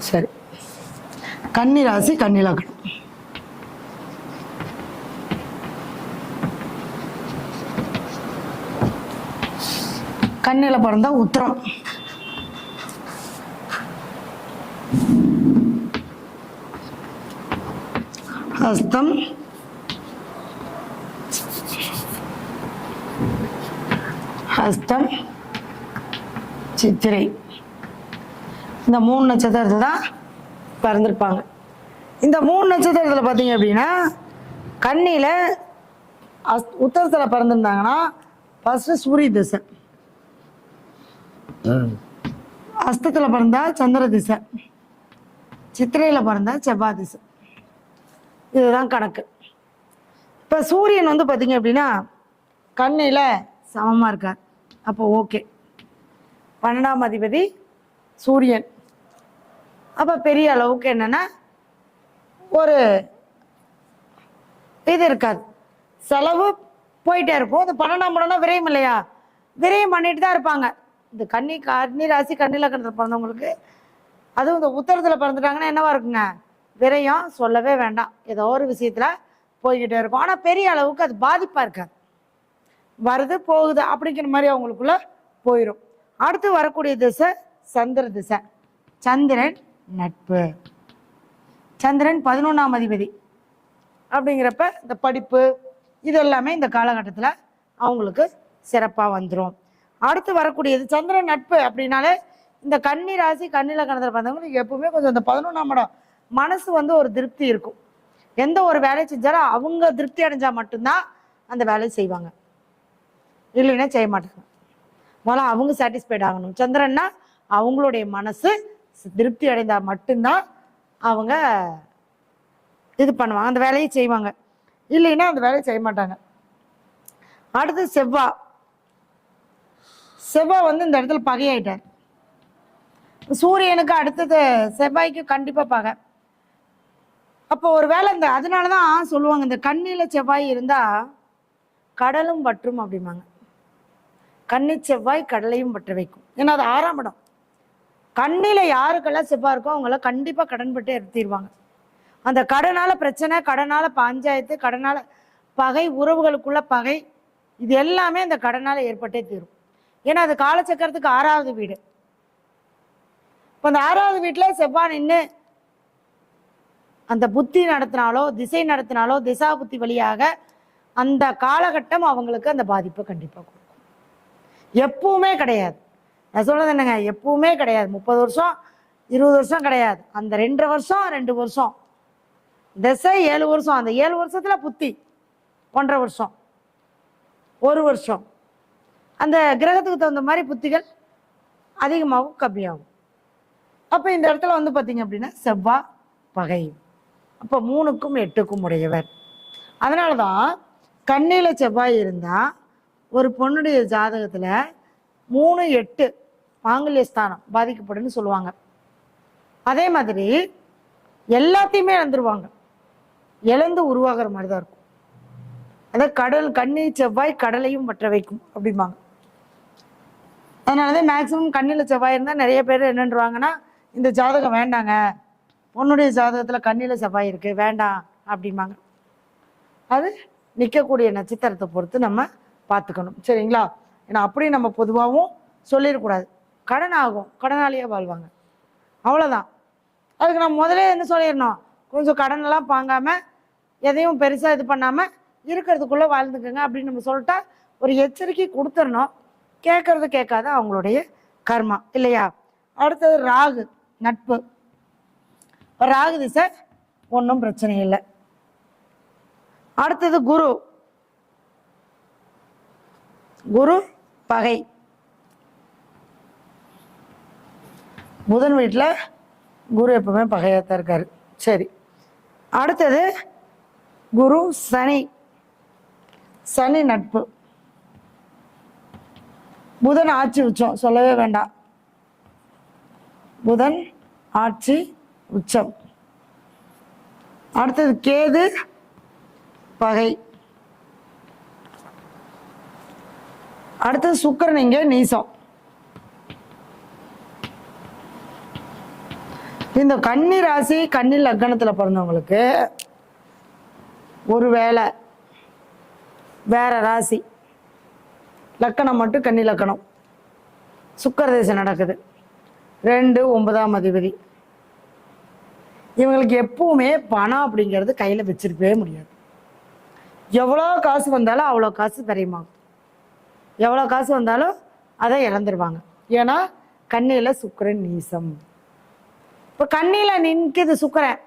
சரி. கன்னி ராசி கன்னி லக்னம் பிறந்தா உத்திரம். ஹஸ்தம். ஹஸ்தம். சித்திரை. இந்த மூணு நட்சத்திரத்தில் தான் பிறந்திருப்பாங்க. இந்த மூணு நட்சத்திரத்தில் பார்த்தீங்க அப்படின்னா கன்னியில் அஸ் உத்தரத்தில் பிறந்திருந்தாங்கன்னா ஃபஸ்ட்டு சூரிய திசை. அஸ்தத்தில் பிறந்தா சந்திர திசை. சித்திரையில் பிறந்தா செவ்வாய் திசை. இதுதான் கணக்கு. இப்போ சூரியன் வந்து பார்த்தீங்க அப்படின்னா கண்ணில் சமமாக இருக்கார். அப்போ ஓகே பன்னெண்டாம் அதிபதி சூரியன். அப்போ பெரிய அளவுக்கு என்னன்னா ஒரு இது இருக்காது. செலவு போயிட்டே இருக்கும். இந்த பன்னெண்டாம் படம்னா விரயம் இல்லையா? விரயம் பண்ணிட்டு தான் இருப்பாங்க. இந்த கண்ணி கண்ணி ராசி கண்ணில் லக்கணத்தில் பிறந்தவங்களுக்கு அதுவும் இந்த உத்தரத்தில் பிறந்துட்டாங்கன்னா என்னவா இருக்குங்க? விரயம் சொல்லவே வேண்டாம். ஏதோ ஒரு விஷயத்தில் போய்கிட்டே இருக்கும். ஆனால் பெரிய அளவுக்கு அது பாதிப்பாக இருக்காது. வருது போகுது அப்படிங்கிற மாதிரி அவங்களுக்குள்ள போயிடும் அடுத்து வரக்கூடிய திசை சந்திர திசை. சந்திரன் நட்பு. சந்திரன் பதினொன்றாம் அதிபதி. அப்படிங்கிறப்ப இந்த படிப்பு இது எல்லாமே இந்த காலகட்டத்தில் அவங்களுக்கு சிறப்பாக வந்துடும் அடுத்து வரக்கூடியது சந்திரன் நட்பு அப்படின்னாலே இந்த கன்னி ராசி கண்ணில கணத்தில் பார்த்தவங்களுக்கு எப்பவுமே கொஞ்சம் இந்த பதினொன்றாம் இடம் மனசு வந்து ஒரு திருப்தி இருக்கும். எந்த ஒரு வேலையை செஞ்சாலும் அவங்க திருப்தி அடைஞ்சால் மட்டும்தான் அந்த வேலையை செய்வாங்க. இல்லைன்னா செய்ய மாட்டாங்க. முதல்ல அவங்க சாட்டிஸ்ஃபைட் ஆகணும். சந்திரன்னா அவங்களுடைய மனசு திருப்தி அடைந்தால் மட்டும்தான் அவங்க இது பண்ணுவாங்க அந்த வேலையை செய்வாங்க. இல்லைன்னா அந்த வேலையை செய்ய மாட்டாங்க. அடுத்து செவ்வாய் செவ்வாய் வந்து இந்த இடத்துல பகையாயிட்டார். சூரியனுக்கு அடுத்தது செவ்வாய்க்கு கண்டிப்பா பகை. அப்போ ஒரு வேளை இந்த அதனால தான் சொல்லுவாங்க இந்த கண்ணில செவ்வாய் இருந்தா கடலும் வற்றும் அப்படிம்பாங்க. கண்ணி செவ்வாய் கடலையும் பற்ற வைக்கும். ஏன்னா அது ஆறாம் இடம். கண்ணில யாருக்கெல்லாம் செவ்வாய் இருக்கோ அவங்களாம் கண்டிப்பாக கடன் பட்டு எடுத்திடுவாங்க அந்த கடனால பிரச்சனை கடனால பஞ்சாயத்து கடனால பகை உறவுகளுக்குள்ள பகை இது எல்லாமே அந்த கடனால ஏற்பட்டே தீரும். ஏன்னா அது காலச்சக்கரத்துக்கு ஆறாவது வீடு. இப்போ அந்த ஆறாவது வீட்டில் செவ்வாய் நின்று அந்த புத்தி நடத்தினாலோ திசை நடத்தினாலோ திசா புத்தி வழியாக அந்த காலகட்டம் அவங்களுக்கு அந்த பாதிப்பை கண்டிப்பாக கொடுக்கும். எப்பவுமே கிடையாது. நான் சொல்கிறது என்னங்க எப்பவுமே கிடையாது. முப்பது வருஷம் இருபது வருஷம் கிடையாது. அந்த ரெண்டரை வருஷம் ரெண்டு வருஷம். திசை ஏழு வருஷம். அந்த ஏழு வருஷத்தில் புத்தி. ஒன்றரை வருஷம். ஒரு வருஷம். அந்த கிரகத்துக்கு தகுந்த மாதிரி புத்திகள் அதிகமாகும் கம்மியாகும். அப்போ இந்த இடத்துல வந்து பார்த்தீங்க அப்படின்னா செவ்வாய் பகை. அப்போ மூணுக்கும் எட்டுக்கும் உடையவர். அதனால தான் கண்ணியில் செவ்வாய் இருந்தால் ஒரு பொண்ணுடைய ஜாதகத்தில் மூணு எட்டு மாங்கல்ய ஸ்தானம் பாதிக்கப்படுன்னு சொல்லுவாங்க. அதே மாதிரி எல்லாத்தையுமே இழந்துருவாங்க. இழந்து உருவாகிற மாதிரி தான் இருக்கும். அதான் கடல் கண்ணி செவ்வாய் கடலையும் பற்ற வைக்கும் அப்படிம்பாங்க. அதனாலதான் மேக்சிமம் கண்ணில் செவ்வாய் இருந்தால் நிறைய பேர் என்னன்றாங்கன்னா இந்த ஜாதகம் வேண்டாங்க. பொண்ணுடைய ஜாதகத்தில் கண்ணில் செவ்வாய் இருக்குது வேண்டாம் அப்படிம்பாங்க. அது நிற்கக்கூடிய நட்சத்திரத்தை பொறுத்து நம்ம பார்த்துக்கணும். சரிங்களா? ஏன்னா அப்படி நம்ம பொதுவாகவும் சொல்லிடக்கூடாது. கடன் ஆகும் கடனாளியாக வாழ்வாங்க. அவ்வளோதான் அதுக்கு நம்ம முதல்ல என்ன சொல்லிடணும்? கொஞ்சம் கடனெல்லாம் வாங்காமல் எதையும் பெருசாக இது பண்ணாமல் இருக்கிறதுக்குள்ளே வாழ்ந்துக்கோங்க அப்படின்னு நம்ம சொல்லிட்டா ஒரு எச்சரிக்கை கொடுத்துடணும். கேட்கறது கேட்காத அவங்களுடைய கர்மா. இல்லையா? அடுத்தது ராகு நட்பு. இப்ப ராகு திசை ஒன்றும் பிரச்சனை இல்லை. அடுத்தது குரு. குரு பகை. புதன் வீட்டில் குரு எப்பவுமே பகையாக தான் இருக்காரு. சரி. அடுத்தது குரு சனி. சனி நட்பு. புதன் ஆட்சி உச்சம் சொல்லவே வேண்டாம். புதன் ஆட்சி உச்சம். அடுத்தது கேது பகை. அடுத்தது சுக்கரன் இங்கே நீசம். இந்த கன்னி ராசி கன்னி லக்னத்தில் பிறந்தவங்களுக்கு ஒரு வேளை வேற ராசி. லக்கணம் மட்டும் கன்னி லக்கணம். சுக்கரதேசம் நடக்குது. ரெண்டு ஒன்பதாம் அதிபதி. இவங்களுக்கு எப்பவுமே பணம் அப்படிங்கிறது கையில் வச்சிருக்கவே முடியாது. எவ்வளோ காசு வந்தாலும் அவ்வளோ காசு விரயமாகும் எவ்வளோ காசு வந்தாலும் அதை இழந்துருவாங்க. ஏன்னா கண்ணியில் சுக்கரன் நீசம். இப்போ கண்ணியில் நிற்குது சுக்கரன்.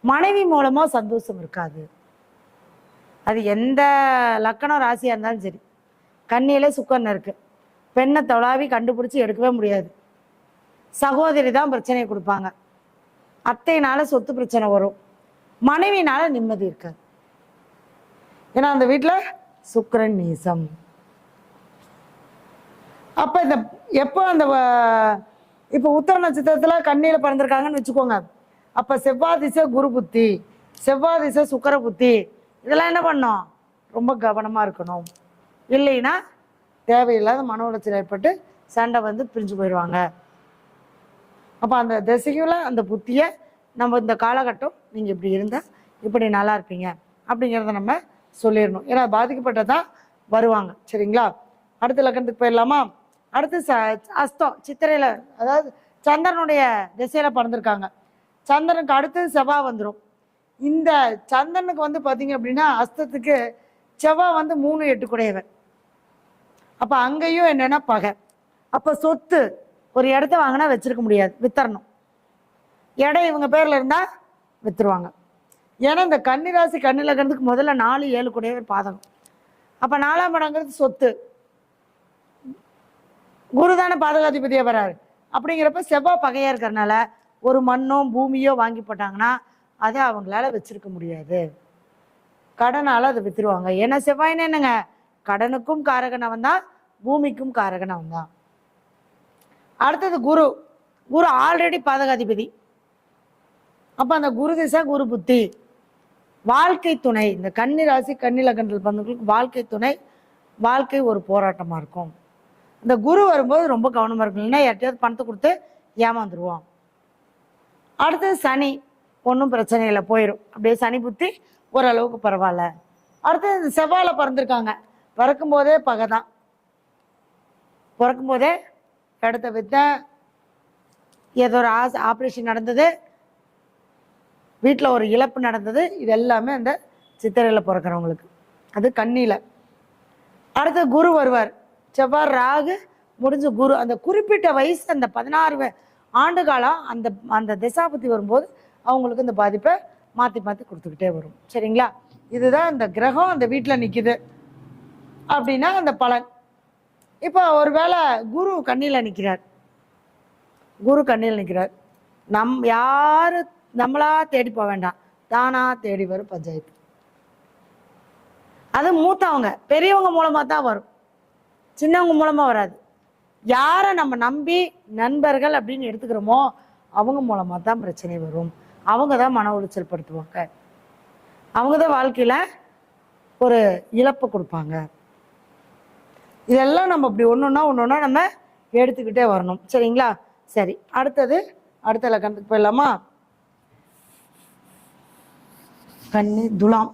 மனைவி மூலமாக சந்தோஷம் இருக்காது. அது எந்த லக்கணம் ராசியாக இருந்தாலும் சரி. கண்ணியில் சுக்கரன் இருக்குது பெண்ணை தொழாவி கண்டுபிடிச்சி எடுக்கவே முடியாது. சகோதரி தான் பிரச்சனையை கொடுப்பாங்க. அத்தையினால சொத்து பிரச்சனை வரும். மனைவினால நிம்மதி இருக்காது. ஏன்னா அந்த வீட்டில் சுக்கரன் நீசம். அப்போ இந்த எப்போ அந்த வ- இப்போ உத்தர நட்சத்திரத்தில் கண்ணியில் பிறந்திருக்காங்கன்னு வச்சுக்கோங்க. அப்போ செவ்வாய் திசை குரு புத்தி செவ்வாய் திசை புத்தி. இதெல்லாம் என்ன பண்ணும்? ரொம்ப கவனமாக இருக்கணும். இல்லைன்னா தேவையில்லாத மன உளைச்சல் ஏற்பட்டு சண்டை வந்து பிரிஞ்சு போயிடுவாங்க. அப்போ அந்த திசையில் அந்த புத்தியை நம்ம இந்த காலகட்டம் நீங்கள் இப்படி இருந்தால் இப்படி நல்லா இருப்பீங்க அப்படிங்கிறத நம்ம சொல்லிடணும். ஏன்னா பாதிக்கப்பட்டதான் வருவாங்க. சரிங்களா? அடுத்த லக்கணத்துக்கு போயிடலாமா? அடுத்து ச அஸ்தம் சித்திரையில் அதாவது சந்திரனுடைய திசையில் பிறந்திருக்காங்க. சந்திரனுக்கு அடுத்தது செவ்வாய் வந்துடும் இந்த சந்திரனுக்கு வந்து பார்த்தீங்க அப்படின்னா அஸ்தத்துக்கு செவ்வாய் வந்து மூணு எட்டு குடையவர் அப்போ அங்கேயும் என்னென்னா பகை. அப்போ சொத்து ஒரு இடத்த வாங்கினா வச்சுருக்க முடியாது வித்தரணும். இடம் இவங்க பேரில் இருந்தால் வித்துருவாங்க. ஏன்னா இந்த கன்னிராசி கண்ணிலக்கிறதுக்கு முதல்ல நாலு ஏழு கூடையவர் பாதகம். அப்போ நாலாம் இடங்கிறது சொத்து. குருதான பாதகாதிபதியாக வராரு. அப்படிங்கிறப்ப செவ்வாய் பகையாக இருக்கிறனால ஒரு மண்ணோ பூமியோ வாங்கி போட்டாங்கன்னா அதை அவங்களால வச்சிருக்க முடியாது. கடனால அதை வித்துருவாங்க. ஏன்னா செவ்வாயின்னு என்னங்க? கடனுக்கும் காரகனவன் தான் பூமிக்கும் காரகனவன் தான். அடுத்தது குரு. குரு ஆல்ரெடி பாதகாதிபதி. அப்போ அந்த குரு திசை குரு புத்தி. வாழ்க்கை துணை. இந்த கன்னி ராசி கன்னி லக்னத்தில் பிறந்தவங்களுக்கு வாழ்க்கை துணை வாழ்க்கை ஒரு போராட்டமாக இருக்கும். இந்த குரு வரும்போது ரொம்ப கவனமாக இருக்கும் இல்லைன்னா யார்ட்டையாவது பணத்தை கொடுத்து ஏமாந்துருவோம் அடுத்தது சனி. ஒன்றும் பிரச்சனை இல்லை போயிடும் அப்படியே சனி புத்தி ஓரளவுக்கு பரவாயில்ல. அடுத்தது இந்த செவ்வாழை பிறந்திருக்காங்க. பிறக்கும் போதே பகை தான். பிறக்கும் போதே இடத்த வித்த ஏதோ ஒரு ஆஸ் ஆப்ரேஷன் நடந்தது. வீட்டில் ஒரு இழப்பு நடந்தது. இது எல்லாமே அந்த சித்திரையில் பிறக்கிறவங்களுக்கு. அது கண்ணியில் அடுத்து குரு வருவார். செவ்வாய் ராகு முடிஞ்ச குரு அந்த குறிப்பிட்ட வயசு அந்த பதினாறு ஆண்டு காலம் அந்த அந்த திசாபுத்தி வரும்போது அவங்களுக்கு இந்த பாதிப்பை மாற்றி மாற்றி கொடுத்துக்கிட்டே வரும். சரிங்களா? இதுதான் இந்த கிரகம் அந்த வீட்டில் நிற்கிது அப்படின்னா அந்த பலன். இப்போ ஒருவேளை குரு கண்ணியில் நிற்கிறார் குரு கண்ணில் நிற்கிறார் நம் யாரு நம்மளா தேடி போக வேண்டாம். தானா தேடி வரும் பஞ்சாயத்து. அது மூத்தவங்க பெரியவங்க மூலமாக தான் வரும். சின்னவங்க மூலமாக வராது. யாரை நம்ம நம்பி நண்பர்கள் அப்படின்னு எடுத்துக்கிறோமோ அவங்க மூலமாக தான் பிரச்சனை வரும். அவங்க தான் மன உளைச்சல் படுத்துவாங்க. அவங்க தான் வாழ்க்கையில் ஒரு இழப்பை கொடுப்பாங்க. இதெல்லாம் நம்ம இப்படி ஒன்று ஒன்றா ஒன்று ஒன்றா நம்ம எடுத்துக்கிட்டே வரணும். சரிங்களா? சரி அடுத்தது அடுத்த லக்கணத்துக்கு போயிடலாமா? கண்ணு துலாம்.